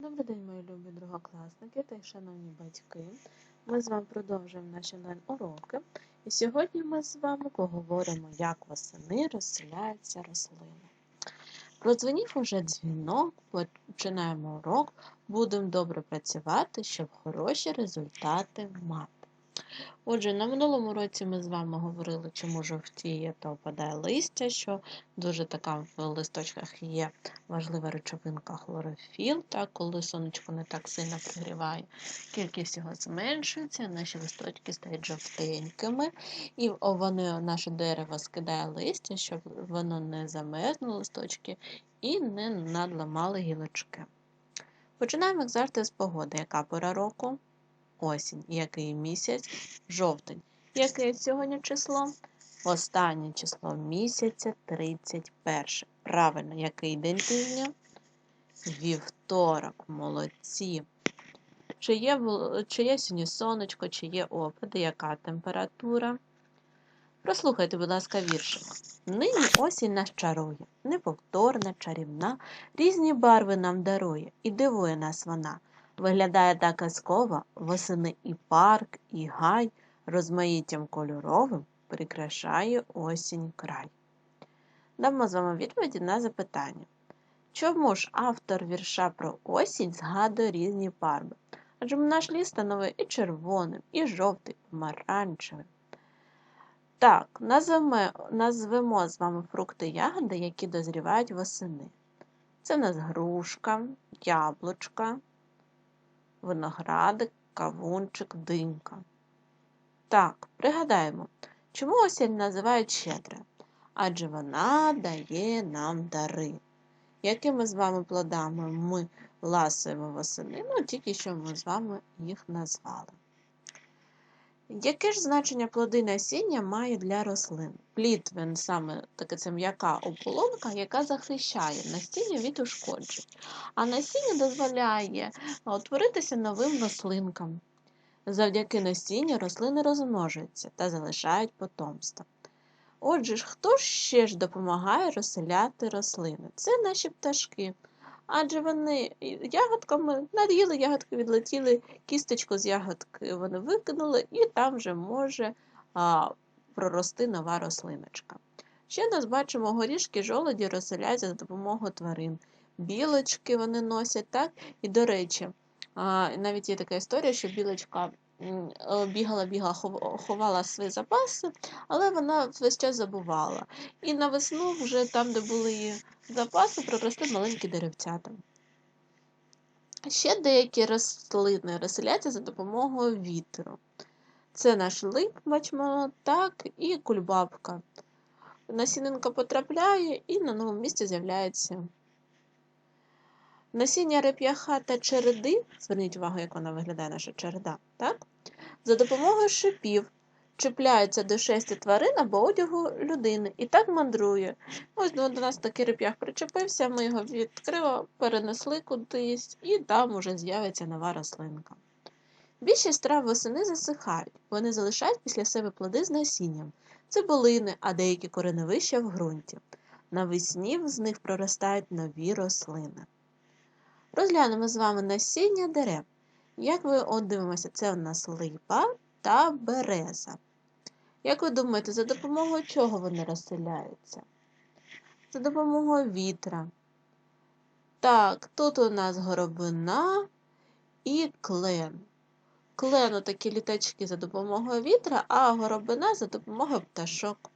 Добрий день, мої любі другокласники та й шановні батьки. Ми з вами продовжуємо наші онлайн-уроки. І сьогодні ми з вами поговоримо, як восени розселяються рослини. Продзвонів уже дзвінок, починаємо урок, будемо добре працювати, щоб хороші результати мати. Отже, на минулому році ми з вами говорили, чому жовтіє та опадає листя, що дуже така в листочках є важлива речовинка хлорофіл, так, коли сонечко не так сильно пригріває, кількість його зменшується, наші листочки стають жовтенькими, і вони, наше дерево скидає листя, щоб воно не замерзло листочки і не надламали гілочки. Починаємо як завжди з погоди. Яка пора року? Осінь. Який місяць? Жовтень. Яке сьогодні число? Останнє число місяця 31. Правильно, який день тижня? Вівторок, молодці. Чи є, чи є сьогодні сонечко, чи є опади, яка температура? Прослухайте, будь ласка, віршик. Нині осінь нас чарує, неповторна, чарівна, різні барви нам дарує, і дивує нас вона. Виглядає так казково, восени і парк, і гай розмаїттям кольоровим прикрашає осінь край. Дамо з вами відповіді на запитання. Чому ж автор вірша про осінь згадує різні фарби? Адже наш ліс становить і червоним, і жовтий, і помаранчевим. Так, назвемо, назвемо з вами фрукти ягоди, які дозрівають восени. Це в нас грушка, яблучка, виноградик, кавунчик, динька. Так, пригадаємо, чому осінь називають щедра? Адже вона дає нам дари. Якими з вами плодами ми ласуємо восени, ну тільки що ми з вами їх назвали. Яке ж значення плоди насіння має для рослин? Плід він саме таке це м'яка оболонка, яка захищає насіння від ушкоджень, а насіння дозволяє утворитися новим рослинкам. Завдяки насінню рослини розмножуються та залишають потомство. Отже, хто ще ж допомагає розселяти рослини? Це наші пташки адже вони ягодками над'їли ягодки, відлетіли, кісточку з ягодки вони викинули, і там вже може а, прорости нова рослиночка. Ще нас бачимо, горішки жолоді розселяються за допомогою тварин. Білочки вони носять, так? І, до речі, навіть є така історія, що білочка бігала, бігала, ховала свої запаси, але вона весь час забувала. І на весну, вже там, де були її запаси, проросли маленькі деревцята. Ще деякі рослини розселяються за допомогою вітру. Це наш лип, бачимо, так, і кульбабка. Насінинка потрапляє і на новому місці з'являється. Насіння реп'яха та череди, зверніть увагу, як вона виглядає наша череда, так? за допомогою шипів чіпляється до шести тварин або одягу людини і так мандрує. Ось до нас такий реп'ях причепився, ми його відкрили, перенесли кудись, і там уже з'явиться нова рослинка. Більшість трав восени засихають, вони залишають після себе плоди з насінням, цибулини, а деякі кореневища в ґрунті. Навесні з них проростають нові рослини. Розглянемо з вами насіння дерев. Як ви от дивимося, це у нас липа та береза. Як ви думаєте, за допомогою чого вони розселяються? За допомогою вітра. Так, тут у нас горобина і клен. Клен такі літачки за допомогою вітра, а горобина за допомогою пташок.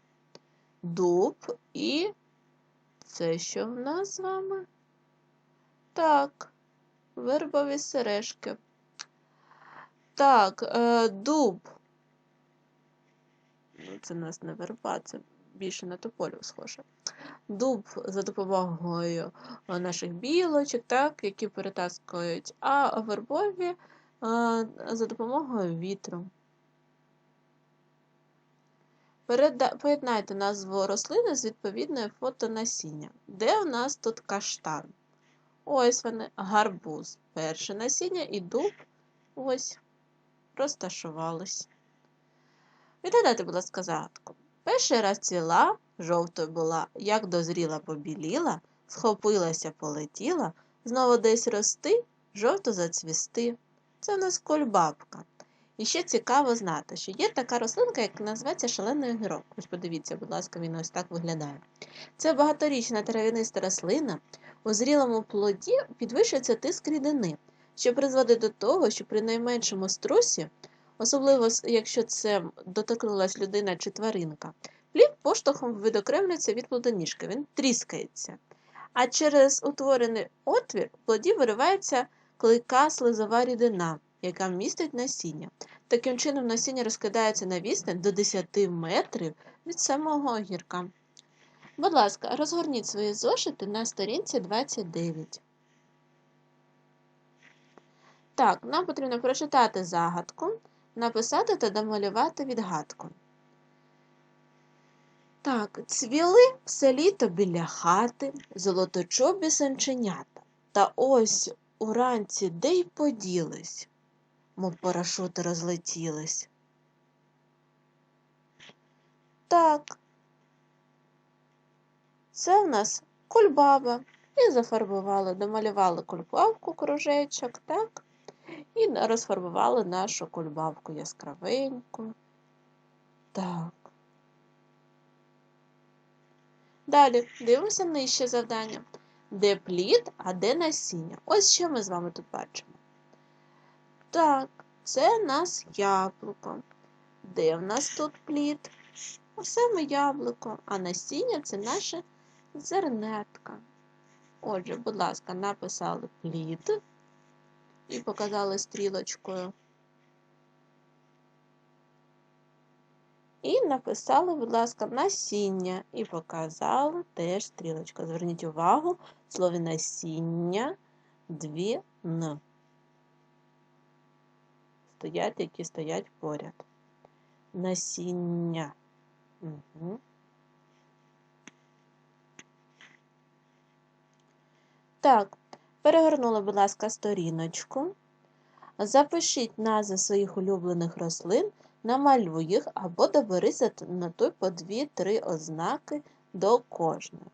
Дуб і це що в нас з вами? Так, вербові сережки. Так, е, дуб. Це у нас не верба, це більше на тополю схоже. Дуб за допомогою наших білочок, так, які перетаскують, а вербові е, за допомогою вітру. Поєднайте назву рослини з відповідною фотонасіння. Де у нас тут каштан? Ось вони, гарбуз. Перше насіння і дуб ось розташувались. Відгадайте, будь ласка, загадку. Перший раз ціла, жовтою була, як дозріла, побіліла, схопилася, полетіла, знову десь рости жовто зацвісти. Це у нас кульбабка. І ще цікаво знати, що є така рослинка, яка називається шалений огірок. Ось подивіться, будь ласка, він ось так виглядає. Це багаторічна трав'яниста рослина. У зрілому плоді підвищується тиск рідини, що призводить до того, що при найменшому струсі, особливо якщо це доторкнулась людина чи тваринка, плід поштовхом відокремлюється від плодоніжки, він тріскається. А через утворений отвір в плоді виривається клейка слизова рідина, яка містить насіння. Таким чином, насіння розкидається на відстань до 10 метрів від самого огірка. Будь ласка, розгорніть свої зошити на сторінці 29. Так, нам потрібно прочитати загадку, написати та домалювати відгадку. Так, цвіли все літо біля хати, золоточобі санченята. Та ось уранці де й поділись, мов парашути розлетілись. Так, це в нас кульбаба. І зафарбували, домалювали кульбабку кружечок, так? І розфарбували нашу кульбабку яскравеньку. Так. Далі дивимося нижче завдання. Де плід, а де насіння? Ось що ми з вами тут бачимо. Так, це в нас яблуко. Де в нас тут плід? Саме яблуко, а насіння це наше зернетка. Отже, будь ласка, написали плід і показали стрілочкою. І написали, будь ласка, насіння і показали теж стрілочку. Зверніть увагу, в слові насіння дві Н. Стоять, які стоять поряд. Насіння. Угу. Так, перегорнули, будь ласка, сторіночку. Запишіть назви своїх улюблених рослин, намалюй їх або доберися на той по дві-три ознаки до кожної.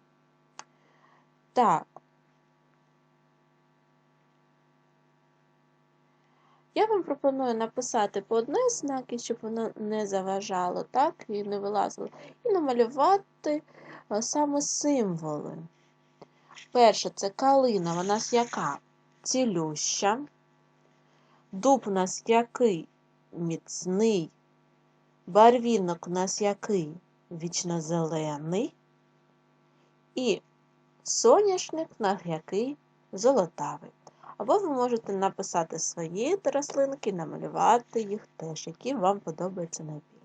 Так. Я вам пропоную написати по одній ознаки, щоб воно не заважало, так, і не вилазило, і намалювати саме символи. Перше, це калина, вона нас яка? Цілюща. Дуб у нас який? Міцний. Барвінок у нас який? Вічнозелений. І соняшник у нас який золотавий. Або ви можете написати свої рослинки, намалювати їх теж, які вам подобаються найбільше.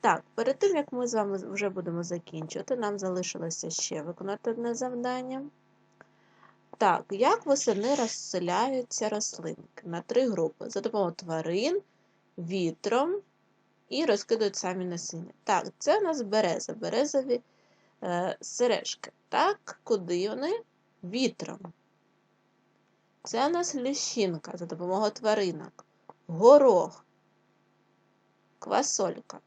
Так, перед тим, як ми з вами вже будемо закінчувати, нам залишилося ще виконати одне завдання. Так, як восени розселяються рослинки на три групи: за допомогою тварин, вітром і розкидують самі насіння. Так, це у нас береза, березові е, сережки. Так, куди вони? Вітром. Це у нас ліщинка за допомогою тваринок, горох, квасолька.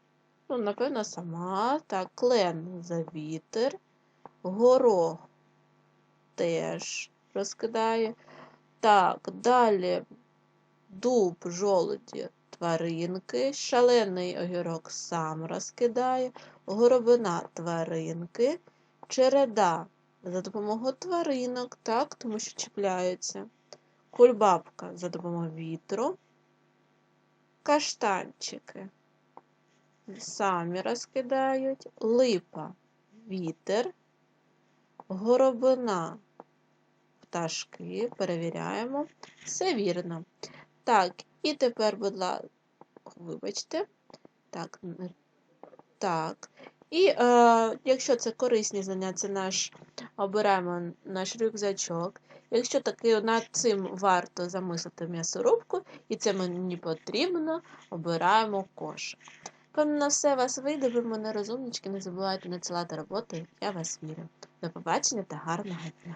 Напевно, сама. Так, клен за вітер, горох теж розкидає. Так, далі дуб, жолуді, тваринки, шалений огірок сам розкидає, горобина тваринки, череда за допомогою тваринок, так, тому що чіпляються, кульбабка за допомогою вітру, каштанчики самі розкидають, липа вітер, горобина пташки, перевіряємо. Все вірно. Так, і тепер, будь ласка, вибачте, так, так. І е, якщо це корисні заняття, наш, обираємо наш рюкзачок. Якщо таки над цим варто замислити м'ясорубку, і це мені потрібно, обираємо кошик. Певно, на все вас вийде, ви мене розумнички, не забувайте надсилати роботи, я вас вірю. До побачення та гарного дня!